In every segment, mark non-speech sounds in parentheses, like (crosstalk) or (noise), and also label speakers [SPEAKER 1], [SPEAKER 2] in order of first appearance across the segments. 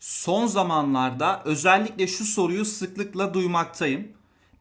[SPEAKER 1] Son zamanlarda özellikle şu soruyu sıklıkla duymaktayım.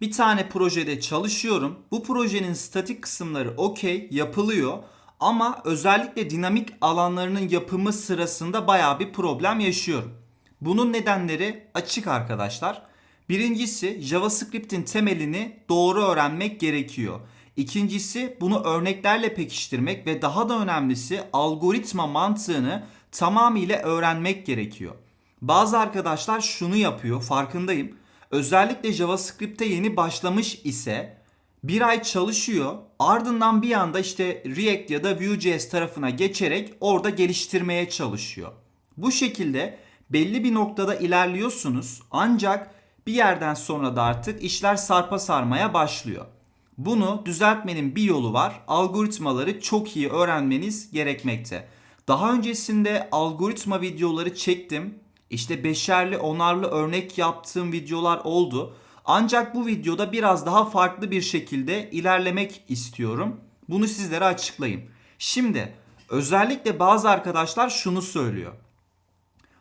[SPEAKER 1] Bir tane projede çalışıyorum. Bu projenin statik kısımları okey yapılıyor ama özellikle dinamik alanlarının yapımı sırasında baya bir problem yaşıyorum. Bunun nedenleri açık arkadaşlar. Birincisi JavaScript'in temelini doğru öğrenmek gerekiyor. İkincisi bunu örneklerle pekiştirmek ve daha da önemlisi algoritma mantığını tamamıyla öğrenmek gerekiyor. Bazı arkadaşlar şunu yapıyor farkındayım. Özellikle JavaScript'te yeni başlamış ise bir ay çalışıyor ardından bir anda işte React ya da Vue.js tarafına geçerek orada geliştirmeye çalışıyor. Bu şekilde belli bir noktada ilerliyorsunuz ancak bir yerden sonra da artık işler sarpa sarmaya başlıyor. Bunu düzeltmenin bir yolu var. Algoritmaları çok iyi öğrenmeniz gerekmekte. Daha öncesinde algoritma videoları çektim. İşte beşerli, onarlı örnek yaptığım videolar oldu. Ancak bu videoda biraz daha farklı bir şekilde ilerlemek istiyorum. Bunu sizlere açıklayayım. Şimdi özellikle bazı arkadaşlar şunu söylüyor.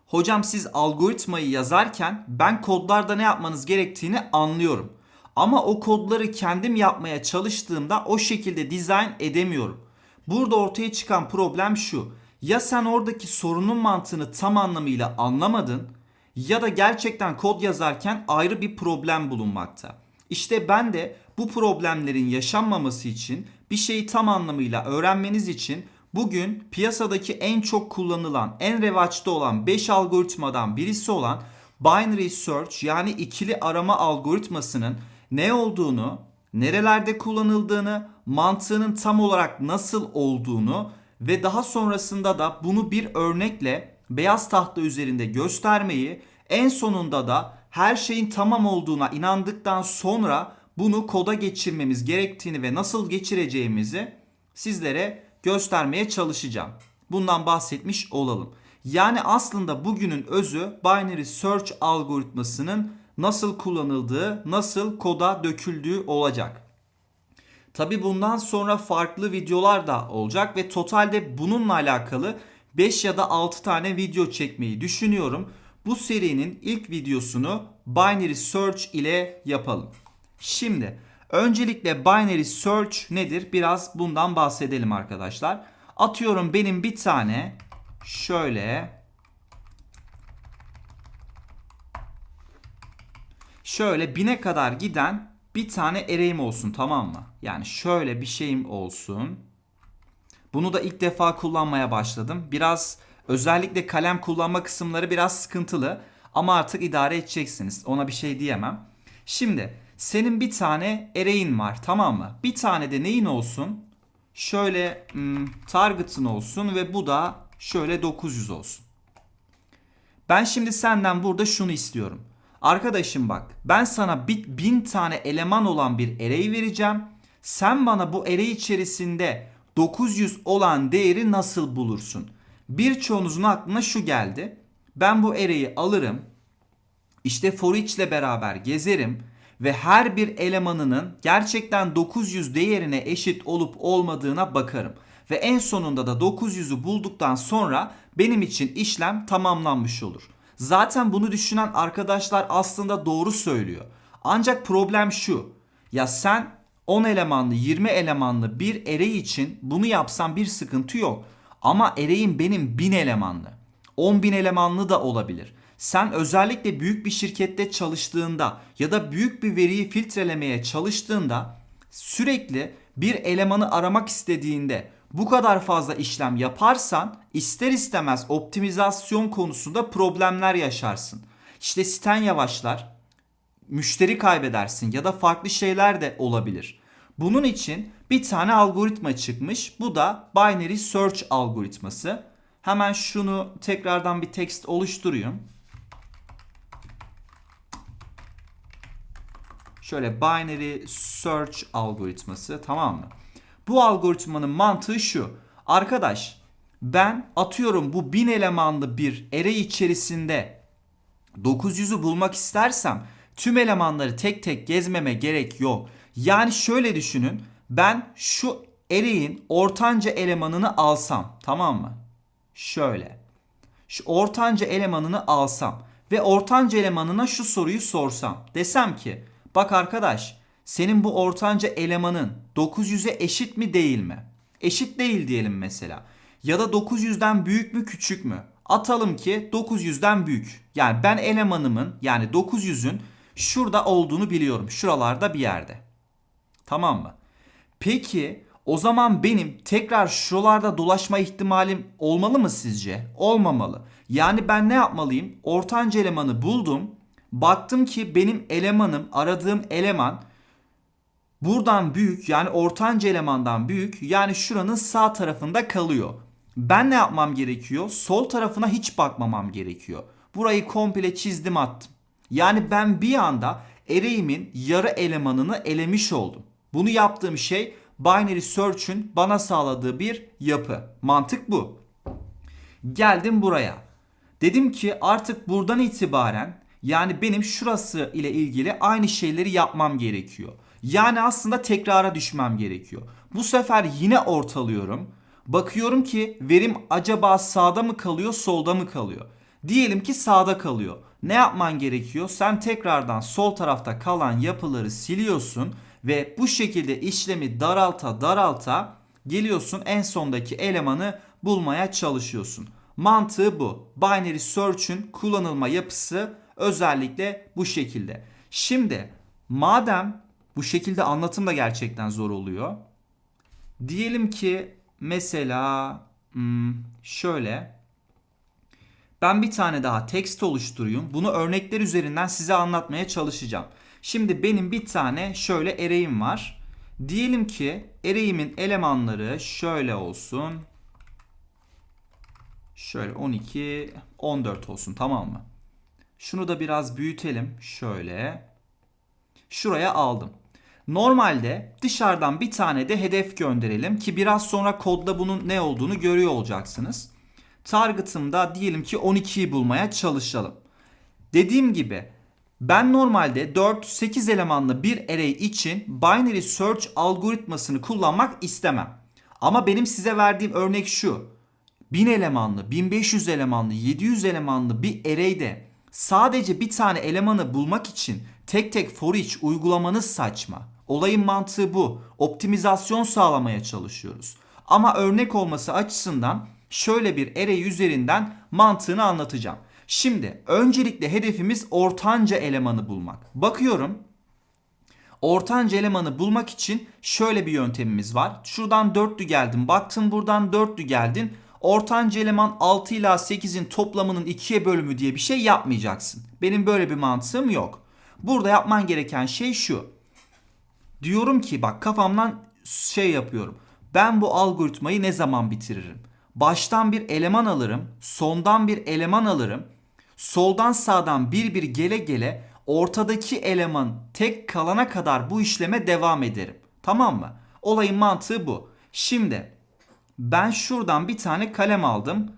[SPEAKER 1] Hocam siz algoritmayı yazarken ben kodlarda ne yapmanız gerektiğini anlıyorum. Ama o kodları kendim yapmaya çalıştığımda o şekilde dizayn edemiyorum. Burada ortaya çıkan problem şu. Ya sen oradaki sorunun mantığını tam anlamıyla anlamadın ya da gerçekten kod yazarken ayrı bir problem bulunmakta. İşte ben de bu problemlerin yaşanmaması için bir şeyi tam anlamıyla öğrenmeniz için bugün piyasadaki en çok kullanılan, en revaçta olan 5 algoritmadan birisi olan binary search yani ikili arama algoritmasının ne olduğunu, nerelerde kullanıldığını, mantığının tam olarak nasıl olduğunu ve daha sonrasında da bunu bir örnekle beyaz tahta üzerinde göstermeyi, en sonunda da her şeyin tamam olduğuna inandıktan sonra bunu koda geçirmemiz gerektiğini ve nasıl geçireceğimizi sizlere göstermeye çalışacağım. Bundan bahsetmiş olalım. Yani aslında bugünün özü binary search algoritmasının nasıl kullanıldığı, nasıl koda döküldüğü olacak. Tabi bundan sonra farklı videolar da olacak ve totalde bununla alakalı 5 ya da 6 tane video çekmeyi düşünüyorum. Bu serinin ilk videosunu binary search ile yapalım. Şimdi öncelikle binary search nedir? Biraz bundan bahsedelim arkadaşlar. Atıyorum benim bir tane şöyle şöyle bine kadar giden bir tane array'im olsun tamam mı? Yani şöyle bir şeyim olsun. Bunu da ilk defa kullanmaya başladım. Biraz özellikle kalem kullanma kısımları biraz sıkıntılı ama artık idare edeceksiniz. Ona bir şey diyemem. Şimdi senin bir tane array'in var tamam mı? Bir tane de neyin olsun? Şöyle hmm, target'ın olsun ve bu da şöyle 900 olsun. Ben şimdi senden burada şunu istiyorum. Arkadaşım bak ben sana bir, bin tane eleman olan bir array vereceğim. Sen bana bu array içerisinde 900 olan değeri nasıl bulursun? Birçoğunuzun aklına şu geldi. Ben bu array'i alırım. İşte for each ile beraber gezerim ve her bir elemanının gerçekten 900 değerine eşit olup olmadığına bakarım. Ve en sonunda da 900'ü bulduktan sonra benim için işlem tamamlanmış olur. Zaten bunu düşünen arkadaşlar aslında doğru söylüyor. Ancak problem şu. Ya sen 10 elemanlı 20 elemanlı bir array için bunu yapsan bir sıkıntı yok. Ama array'im benim 1000 elemanlı. 10 bin elemanlı da olabilir. Sen özellikle büyük bir şirkette çalıştığında ya da büyük bir veriyi filtrelemeye çalıştığında sürekli bir elemanı aramak istediğinde bu kadar fazla işlem yaparsan ister istemez optimizasyon konusunda problemler yaşarsın. İşte siten yavaşlar, müşteri kaybedersin ya da farklı şeyler de olabilir. Bunun için bir tane algoritma çıkmış. Bu da binary search algoritması. Hemen şunu tekrardan bir text oluşturayım. Şöyle binary search algoritması tamam mı? Bu algoritmanın mantığı şu. Arkadaş ben atıyorum bu 1000 elemanlı bir array içerisinde 900'ü bulmak istersem tüm elemanları tek tek gezmeme gerek yok. Yani şöyle düşünün. Ben şu array'in ortanca elemanını alsam tamam mı? Şöyle. şu ortanca elemanını alsam ve ortanca elemanına şu soruyu sorsam. Desem ki bak arkadaş senin bu ortanca elemanın 900'e eşit mi değil mi? Eşit değil diyelim mesela. Ya da 900'den büyük mü küçük mü? Atalım ki 900'den büyük. Yani ben elemanımın yani 900'ün şurada olduğunu biliyorum. Şuralarda bir yerde. Tamam mı? Peki o zaman benim tekrar şuralarda dolaşma ihtimalim olmalı mı sizce? Olmamalı. Yani ben ne yapmalıyım? Ortanca elemanı buldum. Baktım ki benim elemanım, aradığım eleman buradan büyük yani ortanca elemandan büyük yani şuranın sağ tarafında kalıyor. Ben ne yapmam gerekiyor? Sol tarafına hiç bakmamam gerekiyor. Burayı komple çizdim attım. Yani ben bir anda ereğimin yarı elemanını elemiş oldum. Bunu yaptığım şey binary search'ün bana sağladığı bir yapı. Mantık bu. Geldim buraya. Dedim ki artık buradan itibaren yani benim şurası ile ilgili aynı şeyleri yapmam gerekiyor. Yani aslında tekrara düşmem gerekiyor. Bu sefer yine ortalıyorum. Bakıyorum ki verim acaba sağda mı kalıyor, solda mı kalıyor? Diyelim ki sağda kalıyor. Ne yapman gerekiyor? Sen tekrardan sol tarafta kalan yapıları siliyorsun ve bu şekilde işlemi daralta daralta geliyorsun en sondaki elemanı bulmaya çalışıyorsun. Mantığı bu. Binary Search'ün kullanılma yapısı özellikle bu şekilde. Şimdi madem bu şekilde anlatım da gerçekten zor oluyor. Diyelim ki mesela hmm, şöyle ben bir tane daha text oluşturayım. Bunu örnekler üzerinden size anlatmaya çalışacağım. Şimdi benim bir tane şöyle array'im var. Diyelim ki array'imin elemanları şöyle olsun. Şöyle 12, 14 olsun tamam mı? Şunu da biraz büyütelim. Şöyle. Şuraya aldım. Normalde dışarıdan bir tane de hedef gönderelim ki biraz sonra kodda bunun ne olduğunu görüyor olacaksınız. Target'ımda diyelim ki 12'yi bulmaya çalışalım. Dediğim gibi ben normalde 4-8 elemanlı bir array için binary search algoritmasını kullanmak istemem. Ama benim size verdiğim örnek şu. 1000 elemanlı, 1500 elemanlı, 700 elemanlı bir array'de sadece bir tane elemanı bulmak için tek tek for each uygulamanız saçma. Olayın mantığı bu. Optimizasyon sağlamaya çalışıyoruz. Ama örnek olması açısından şöyle bir array üzerinden mantığını anlatacağım. Şimdi öncelikle hedefimiz ortanca elemanı bulmak. Bakıyorum ortanca elemanı bulmak için şöyle bir yöntemimiz var. Şuradan dörtlü geldin baktın buradan dörtlü geldin. Ortanca eleman 6 ile 8'in toplamının 2'ye bölümü diye bir şey yapmayacaksın. Benim böyle bir mantığım yok. Burada yapman gereken şey şu. Diyorum ki bak kafamdan şey yapıyorum. Ben bu algoritmayı ne zaman bitiririm? Baştan bir eleman alırım, sondan bir eleman alırım. Soldan sağdan bir bir gele gele ortadaki eleman tek kalana kadar bu işleme devam ederim. Tamam mı? Olayın mantığı bu. Şimdi ben şuradan bir tane kalem aldım.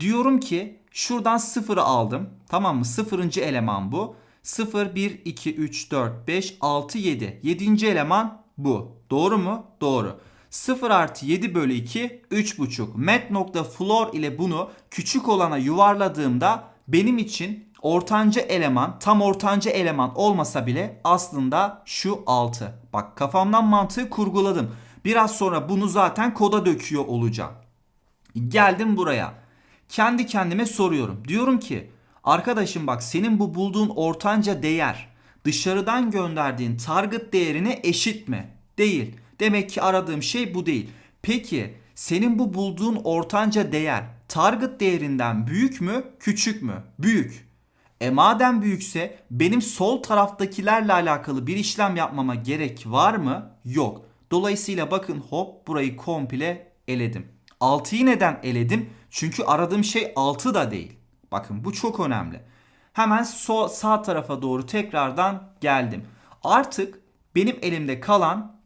[SPEAKER 1] Diyorum ki şuradan sıfırı aldım. Tamam mı? Sıfırıncı eleman bu. 0, 1, 2, 3, 4, 5, 6, 7. Yedinci eleman bu. Doğru mu? Doğru. 0 artı 7 bölü 2 3,5. Met.floor ile bunu küçük olana yuvarladığımda benim için ortanca eleman tam ortanca eleman olmasa bile aslında şu 6. Bak kafamdan mantığı kurguladım. Biraz sonra bunu zaten koda döküyor olacağım. Geldim buraya. Kendi kendime soruyorum. Diyorum ki arkadaşım bak senin bu bulduğun ortanca değer dışarıdan gönderdiğin target değerine eşit mi? Değil. Demek ki aradığım şey bu değil. Peki senin bu bulduğun ortanca değer target değerinden büyük mü, küçük mü? Büyük. E madem büyükse benim sol taraftakilerle alakalı bir işlem yapmama gerek var mı? Yok. Dolayısıyla bakın hop burayı komple eledim. 6'yı neden eledim? Çünkü aradığım şey 6 da değil. Bakın bu çok önemli. Hemen so sağ tarafa doğru tekrardan geldim. Artık benim elimde kalan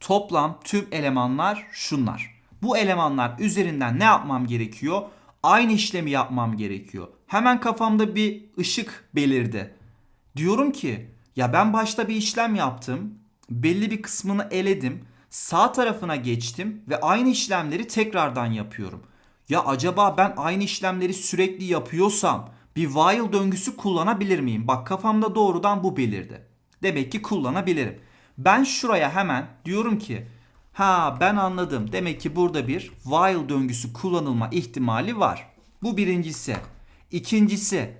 [SPEAKER 1] toplam tüm elemanlar şunlar. Bu elemanlar üzerinden ne yapmam gerekiyor? Aynı işlemi yapmam gerekiyor. Hemen kafamda bir ışık belirdi. Diyorum ki ya ben başta bir işlem yaptım. Belli bir kısmını eledim. Sağ tarafına geçtim ve aynı işlemleri tekrardan yapıyorum. Ya acaba ben aynı işlemleri sürekli yapıyorsam bir while döngüsü kullanabilir miyim? Bak kafamda doğrudan bu belirdi. Demek ki kullanabilirim. Ben şuraya hemen diyorum ki ha ben anladım. Demek ki burada bir while döngüsü kullanılma ihtimali var. Bu birincisi. İkincisi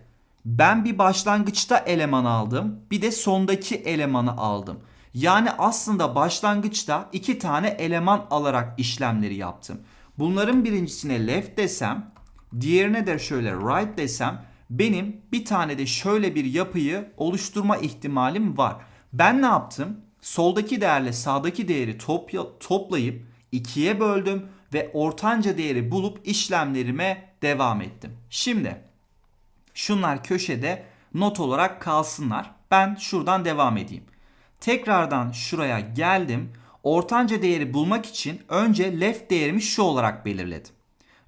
[SPEAKER 1] ben bir başlangıçta eleman aldım. Bir de sondaki elemanı aldım. Yani aslında başlangıçta iki tane eleman alarak işlemleri yaptım. Bunların birincisine left desem, diğerine de şöyle right desem benim bir tane de şöyle bir yapıyı oluşturma ihtimalim var. Ben ne yaptım? Soldaki değerle sağdaki değeri topla, toplayıp ikiye böldüm ve ortanca değeri bulup işlemlerime devam ettim. Şimdi şunlar köşede not olarak kalsınlar. Ben şuradan devam edeyim. Tekrardan şuraya geldim. Ortanca değeri bulmak için önce left değerimi şu olarak belirledim.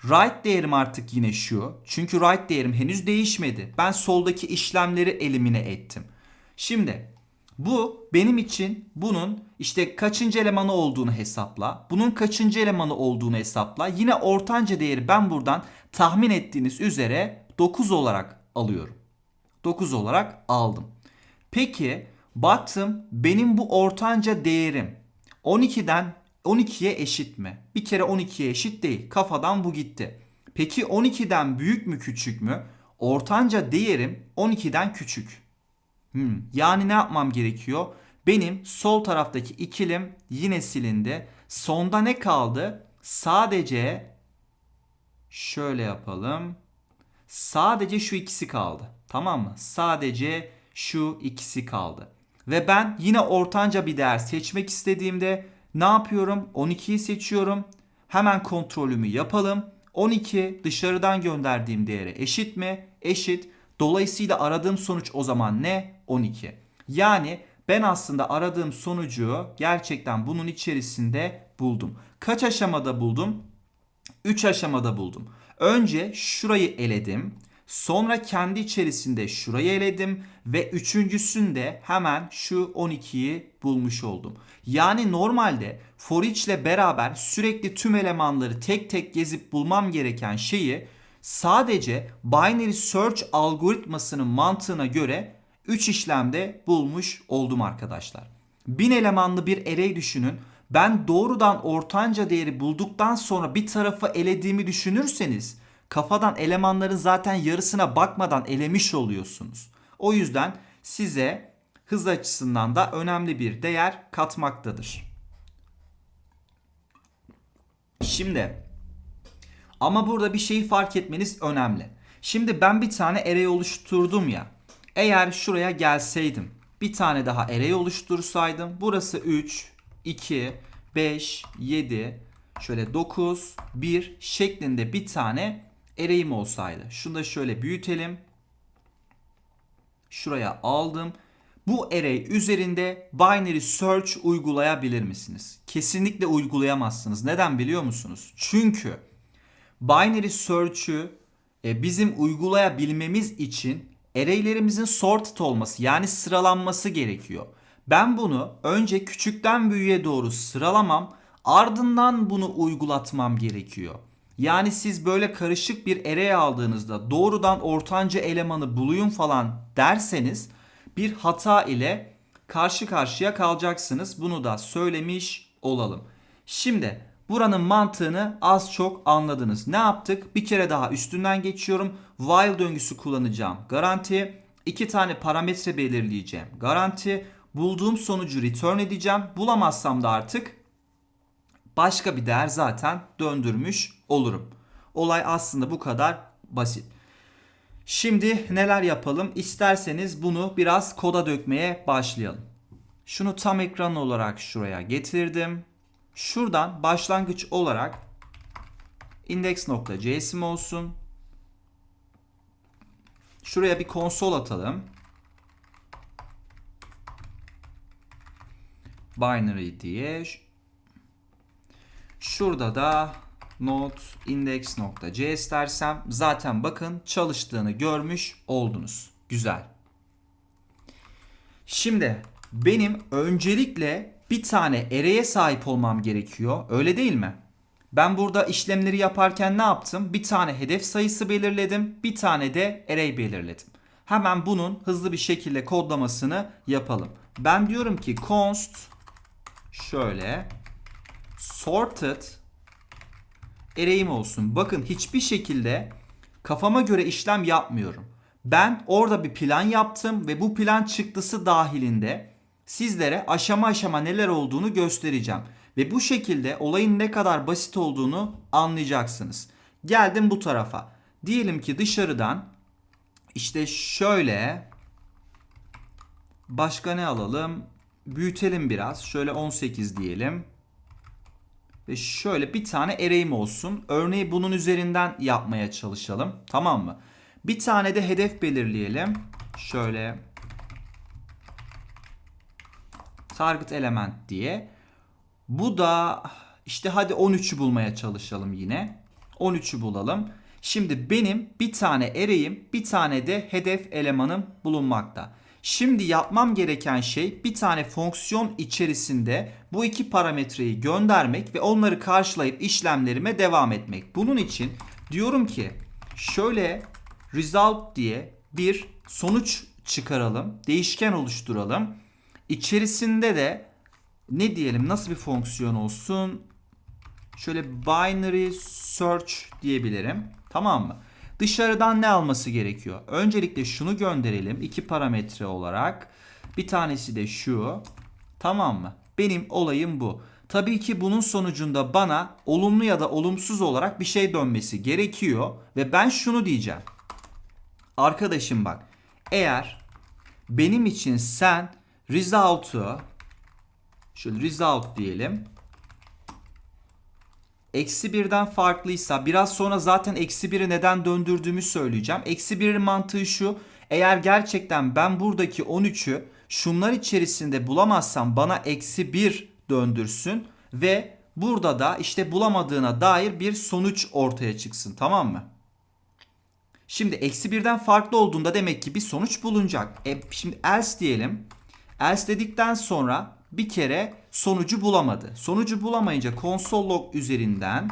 [SPEAKER 1] Right değerim artık yine şu. Çünkü right değerim henüz değişmedi. Ben soldaki işlemleri elimine ettim. Şimdi bu benim için bunun işte kaçıncı elemanı olduğunu hesapla. Bunun kaçıncı elemanı olduğunu hesapla. Yine ortanca değeri ben buradan tahmin ettiğiniz üzere 9 olarak alıyorum. 9 olarak aldım. Peki baktım benim bu ortanca değerim 12'den 12'ye eşit mi? Bir kere 12'ye eşit değil. Kafadan bu gitti. Peki 12'den büyük mü küçük mü? Ortanca değerim 12'den küçük. Hmm, yani ne yapmam gerekiyor? Benim sol taraftaki ikilim yine silindi. Sonda ne kaldı? Sadece şöyle yapalım. Sadece şu ikisi kaldı. Tamam mı? Sadece şu ikisi kaldı. Ve ben yine ortanca bir değer seçmek istediğimde ne yapıyorum? 12'yi seçiyorum. Hemen kontrolümü yapalım. 12 dışarıdan gönderdiğim değere eşit mi? Eşit. Dolayısıyla aradığım sonuç o zaman ne? 12. Yani ben aslında aradığım sonucu gerçekten bunun içerisinde buldum. Kaç aşamada buldum? 3 aşamada buldum. Önce şurayı eledim. Sonra kendi içerisinde şurayı eledim ve üçüncüsünde hemen şu 12'yi bulmuş oldum. Yani normalde for each ile beraber sürekli tüm elemanları tek tek gezip bulmam gereken şeyi sadece binary search algoritmasının mantığına göre 3 işlemde bulmuş oldum arkadaşlar. 1000 elemanlı bir array düşünün. Ben doğrudan ortanca değeri bulduktan sonra bir tarafı elediğimi düşünürseniz kafadan elemanların zaten yarısına bakmadan elemiş oluyorsunuz. O yüzden size hız açısından da önemli bir değer katmaktadır. Şimdi ama burada bir şeyi fark etmeniz önemli. Şimdi ben bir tane array oluşturdum ya. Eğer şuraya gelseydim bir tane daha array oluştursaydım burası 3, 2, 5, 7, şöyle 9, 1 şeklinde bir tane array'im olsaydı. Şunu da şöyle büyütelim. Şuraya aldım. Bu array üzerinde binary search uygulayabilir misiniz? Kesinlikle uygulayamazsınız. Neden biliyor musunuz? Çünkü binary search'ü e, bizim uygulayabilmemiz için array'lerimizin sorted olması yani sıralanması gerekiyor. Ben bunu önce küçükten büyüğe doğru sıralamam, ardından bunu uygulatmam gerekiyor. Yani siz böyle karışık bir array aldığınızda doğrudan ortanca elemanı buluyun falan derseniz bir hata ile karşı karşıya kalacaksınız. Bunu da söylemiş olalım. Şimdi buranın mantığını az çok anladınız. Ne yaptık? Bir kere daha üstünden geçiyorum. While döngüsü kullanacağım. Garanti. iki tane parametre belirleyeceğim. Garanti. Bulduğum sonucu return edeceğim. Bulamazsam da artık başka bir değer zaten döndürmüş olurum. Olay aslında bu kadar basit. Şimdi neler yapalım? İsterseniz bunu biraz koda dökmeye başlayalım. Şunu tam ekran olarak şuraya getirdim. Şuradan başlangıç olarak index.js'im olsun. Şuraya bir konsol atalım. Binary diye. Şurada da node index.js dersem zaten bakın çalıştığını görmüş oldunuz. Güzel. Şimdi benim öncelikle bir tane array'e sahip olmam gerekiyor. Öyle değil mi? Ben burada işlemleri yaparken ne yaptım? Bir tane hedef sayısı belirledim, bir tane de array belirledim. Hemen bunun hızlı bir şekilde kodlamasını yapalım. Ben diyorum ki const şöyle sorted array'im olsun. Bakın hiçbir şekilde kafama göre işlem yapmıyorum. Ben orada bir plan yaptım ve bu plan çıktısı dahilinde sizlere aşama aşama neler olduğunu göstereceğim. Ve bu şekilde olayın ne kadar basit olduğunu anlayacaksınız. Geldim bu tarafa. Diyelim ki dışarıdan işte şöyle başka ne alalım? Büyütelim biraz. Şöyle 18 diyelim. Ve şöyle bir tane array'im olsun. Örneği bunun üzerinden yapmaya çalışalım. Tamam mı? Bir tane de hedef belirleyelim. Şöyle target element diye. Bu da işte hadi 13'ü bulmaya çalışalım yine. 13'ü bulalım. Şimdi benim bir tane array'im, bir tane de hedef elemanım bulunmakta. Şimdi yapmam gereken şey bir tane fonksiyon içerisinde bu iki parametreyi göndermek ve onları karşılayıp işlemlerime devam etmek. Bunun için diyorum ki şöyle result diye bir sonuç çıkaralım, değişken oluşturalım. İçerisinde de ne diyelim nasıl bir fonksiyon olsun? Şöyle binary search diyebilirim. Tamam mı? Dışarıdan ne alması gerekiyor? Öncelikle şunu gönderelim iki parametre olarak. Bir tanesi de şu. Tamam mı? Benim olayım bu. Tabii ki bunun sonucunda bana olumlu ya da olumsuz olarak bir şey dönmesi gerekiyor ve ben şunu diyeceğim. Arkadaşım bak. Eğer benim için sen result'u şöyle result diyelim eksi birden farklıysa biraz sonra zaten eksi biri neden döndürdüğümü söyleyeceğim. Eksi birin mantığı şu. Eğer gerçekten ben buradaki 13'ü şunlar içerisinde bulamazsam bana eksi 1 döndürsün ve burada da işte bulamadığına dair bir sonuç ortaya çıksın tamam mı? Şimdi eksi birden farklı olduğunda demek ki bir sonuç bulunacak. E, şimdi else diyelim. Else dedikten sonra bir kere sonucu bulamadı. Sonucu bulamayınca console log üzerinden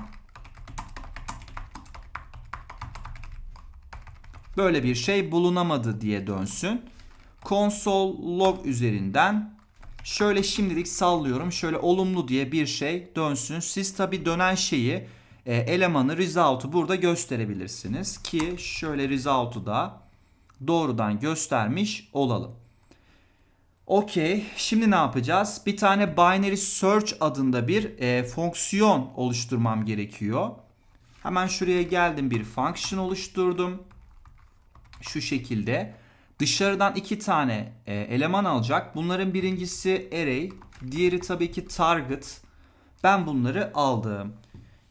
[SPEAKER 1] böyle bir şey bulunamadı diye dönsün. Console log üzerinden şöyle şimdilik sallıyorum. Şöyle olumlu diye bir şey dönsün. Siz tabi dönen şeyi e, elemanı result'u burada gösterebilirsiniz ki şöyle result'u da doğrudan göstermiş olalım. Okey. Şimdi ne yapacağız? Bir tane binary search adında bir e, fonksiyon oluşturmam gerekiyor. Hemen şuraya geldim bir function oluşturdum. Şu şekilde. Dışarıdan iki tane e, eleman alacak. Bunların birincisi array, diğeri tabii ki target. Ben bunları aldım.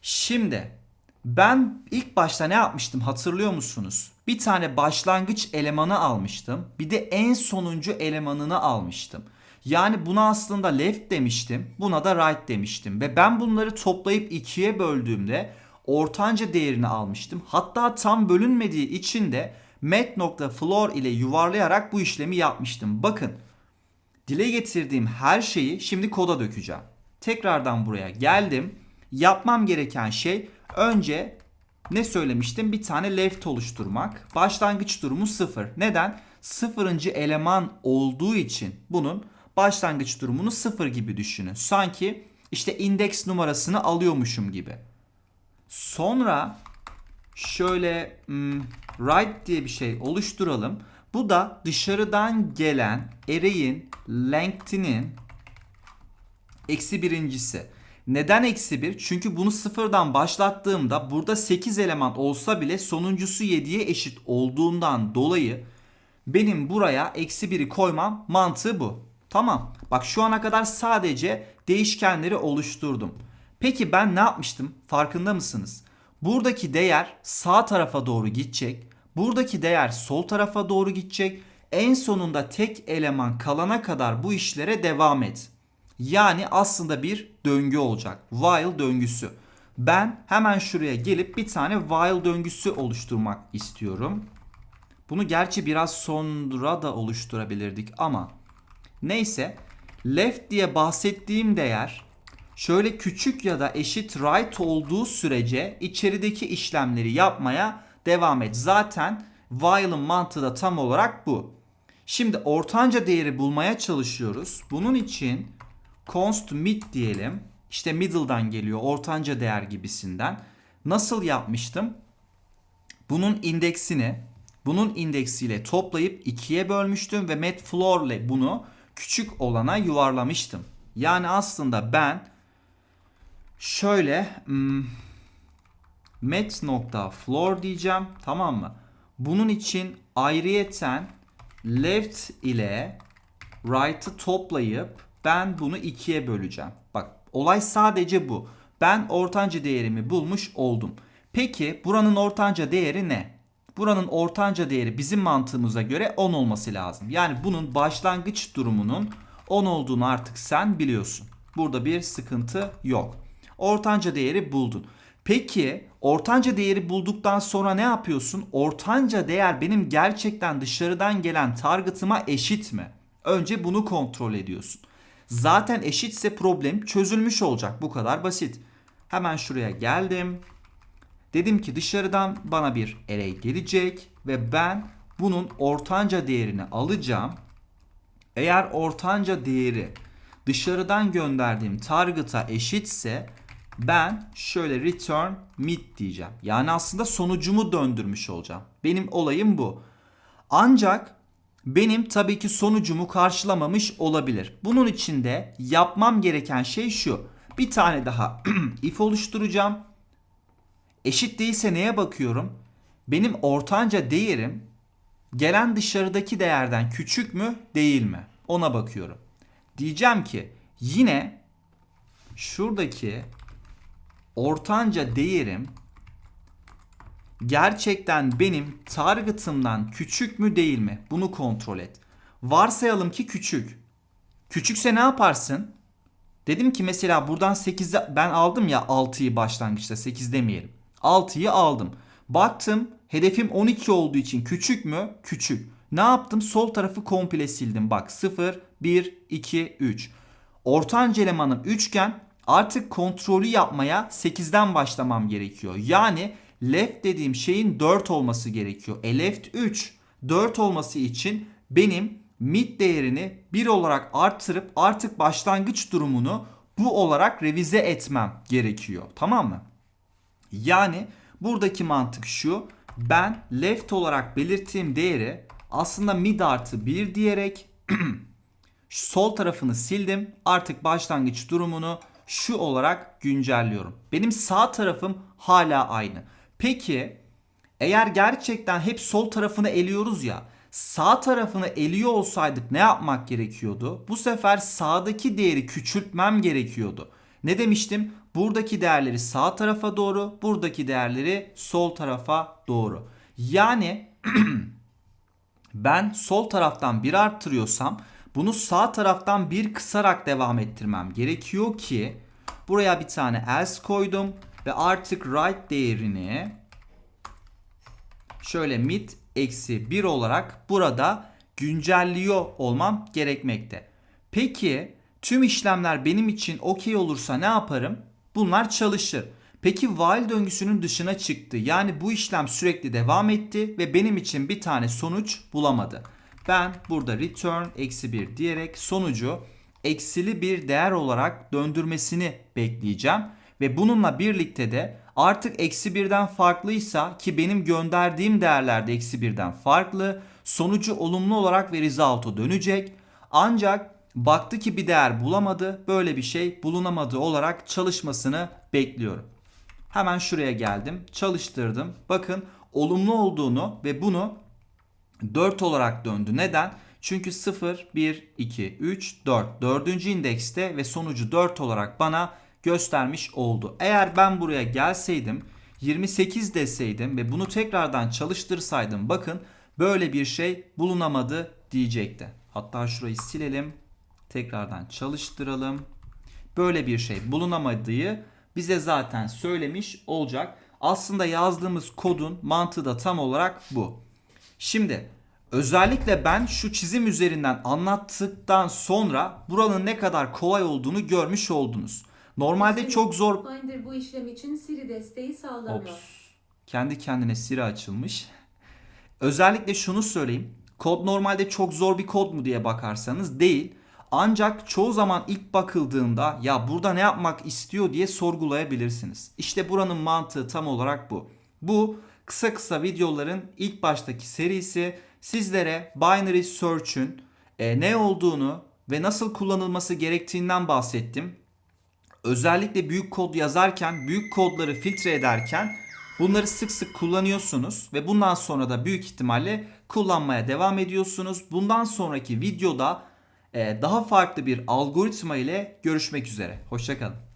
[SPEAKER 1] Şimdi ben ilk başta ne yapmıştım hatırlıyor musunuz? Bir tane başlangıç elemanı almıştım. Bir de en sonuncu elemanını almıştım. Yani buna aslında left demiştim. Buna da right demiştim. Ve ben bunları toplayıp ikiye böldüğümde ortanca değerini almıştım. Hatta tam bölünmediği için de met.floor ile yuvarlayarak bu işlemi yapmıştım. Bakın dile getirdiğim her şeyi şimdi koda dökeceğim. Tekrardan buraya geldim. Yapmam gereken şey önce ne söylemiştim? Bir tane left oluşturmak. Başlangıç durumu sıfır. Neden? Sıfırıncı eleman olduğu için bunun başlangıç durumunu sıfır gibi düşünün. Sanki işte indeks numarasını alıyormuşum gibi. Sonra şöyle hmm, write diye bir şey oluşturalım. Bu da dışarıdan gelen array'in length'inin eksi birincisi. Neden eksi 1? Çünkü bunu sıfırdan başlattığımda burada 8 eleman olsa bile sonuncusu 7'ye eşit olduğundan dolayı benim buraya eksi 1'i koymam mantığı bu. Tamam. Bak şu ana kadar sadece değişkenleri oluşturdum. Peki ben ne yapmıştım? Farkında mısınız? Buradaki değer sağ tarafa doğru gidecek. Buradaki değer sol tarafa doğru gidecek. En sonunda tek eleman kalana kadar bu işlere devam et. Yani aslında bir döngü olacak. While döngüsü. Ben hemen şuraya gelip bir tane while döngüsü oluşturmak istiyorum. Bunu gerçi biraz sonra da oluşturabilirdik ama neyse left diye bahsettiğim değer şöyle küçük ya da eşit right olduğu sürece içerideki işlemleri yapmaya devam et. Zaten while'ın mantığı da tam olarak bu. Şimdi ortanca değeri bulmaya çalışıyoruz. Bunun için const mid diyelim. İşte middle'dan geliyor ortanca değer gibisinden. Nasıl yapmıştım? Bunun indeksini bunun indeksiyle toplayıp ikiye bölmüştüm ve met floor ile bunu küçük olana yuvarlamıştım. Yani aslında ben şöyle hmm, met nokta floor diyeceğim tamam mı? Bunun için ayrıyeten left ile right'ı toplayıp ben bunu ikiye böleceğim. Bak olay sadece bu. Ben ortanca değerimi bulmuş oldum. Peki buranın ortanca değeri ne? Buranın ortanca değeri bizim mantığımıza göre 10 olması lazım. Yani bunun başlangıç durumunun 10 olduğunu artık sen biliyorsun. Burada bir sıkıntı yok. Ortanca değeri buldun. Peki ortanca değeri bulduktan sonra ne yapıyorsun? Ortanca değer benim gerçekten dışarıdan gelen target'ıma eşit mi? Önce bunu kontrol ediyorsun. Zaten eşitse problem çözülmüş olacak. Bu kadar basit. Hemen şuraya geldim. Dedim ki dışarıdan bana bir array gelecek ve ben bunun ortanca değerini alacağım. Eğer ortanca değeri dışarıdan gönderdiğim target'a eşitse ben şöyle return mid diyeceğim. Yani aslında sonucumu döndürmüş olacağım. Benim olayım bu. Ancak benim tabii ki sonucumu karşılamamış olabilir. Bunun için de yapmam gereken şey şu. Bir tane daha (clears throat) if oluşturacağım. Eşit değilse neye bakıyorum? Benim ortanca değerim gelen dışarıdaki değerden küçük mü değil mi? Ona bakıyorum. Diyeceğim ki yine şuradaki ortanca değerim gerçekten benim target'ımdan küçük mü değil mi? Bunu kontrol et. Varsayalım ki küçük. Küçükse ne yaparsın? Dedim ki mesela buradan 8'de ben aldım ya 6'yı başlangıçta 8 demeyelim. 6'yı aldım. Baktım hedefim 12 olduğu için küçük mü? Küçük. Ne yaptım? Sol tarafı komple sildim. Bak 0, 1, 2, 3. Ortanca elemanım üçgen artık kontrolü yapmaya 8'den başlamam gerekiyor. Yani left dediğim şeyin 4 olması gerekiyor. E left 3. 4 olması için benim mid değerini 1 olarak arttırıp artık başlangıç durumunu bu olarak revize etmem gerekiyor. Tamam mı? Yani buradaki mantık şu. Ben left olarak belirttiğim değeri aslında mid artı 1 diyerek (clears throat) sol tarafını sildim. Artık başlangıç durumunu şu olarak güncelliyorum. Benim sağ tarafım hala aynı. Peki eğer gerçekten hep sol tarafını eliyoruz ya sağ tarafını eliyor olsaydık ne yapmak gerekiyordu? Bu sefer sağdaki değeri küçültmem gerekiyordu. Ne demiştim? Buradaki değerleri sağ tarafa doğru, buradaki değerleri sol tarafa doğru. Yani (clears throat) ben sol taraftan bir arttırıyorsam bunu sağ taraftan bir kısarak devam ettirmem gerekiyor ki buraya bir tane else koydum ve artık right değerini şöyle mid eksi 1 olarak burada güncelliyor olmam gerekmekte. Peki tüm işlemler benim için okey olursa ne yaparım? Bunlar çalışır. Peki while döngüsünün dışına çıktı. Yani bu işlem sürekli devam etti ve benim için bir tane sonuç bulamadı. Ben burada return eksi 1 diyerek sonucu eksili bir değer olarak döndürmesini bekleyeceğim. Ve bununla birlikte de artık eksi birden farklıysa ki benim gönderdiğim değerler de eksi birden farklı. Sonucu olumlu olarak ve result'a dönecek. Ancak baktı ki bir değer bulamadı. Böyle bir şey bulunamadı olarak çalışmasını bekliyorum. Hemen şuraya geldim. Çalıştırdım. Bakın olumlu olduğunu ve bunu 4 olarak döndü. Neden? Çünkü 0, 1, 2, 3, 4. Dördüncü indekste ve sonucu 4 olarak bana göstermiş oldu. Eğer ben buraya gelseydim 28 deseydim ve bunu tekrardan çalıştırsaydım bakın böyle bir şey bulunamadı diyecekti. Hatta şurayı silelim. Tekrardan çalıştıralım. Böyle bir şey bulunamadığı bize zaten söylemiş olacak. Aslında yazdığımız kodun mantığı da tam olarak bu. Şimdi özellikle ben şu çizim üzerinden anlattıktan sonra buranın ne kadar kolay olduğunu görmüş oldunuz. Normalde
[SPEAKER 2] Siri-
[SPEAKER 1] çok zor
[SPEAKER 2] Finder bu işlem için Siri desteği sağlamıyor.
[SPEAKER 1] Ops. Kendi kendine Siri açılmış. Özellikle şunu söyleyeyim. Kod normalde çok zor bir kod mu diye bakarsanız değil. Ancak çoğu zaman ilk bakıldığında ya burada ne yapmak istiyor diye sorgulayabilirsiniz. İşte buranın mantığı tam olarak bu. Bu kısa kısa videoların ilk baştaki serisi sizlere binary search'ün e, ne olduğunu ve nasıl kullanılması gerektiğinden bahsettim özellikle büyük kod yazarken, büyük kodları filtre ederken bunları sık sık kullanıyorsunuz ve bundan sonra da büyük ihtimalle kullanmaya devam ediyorsunuz. Bundan sonraki videoda e, daha farklı bir algoritma ile görüşmek üzere. Hoşçakalın.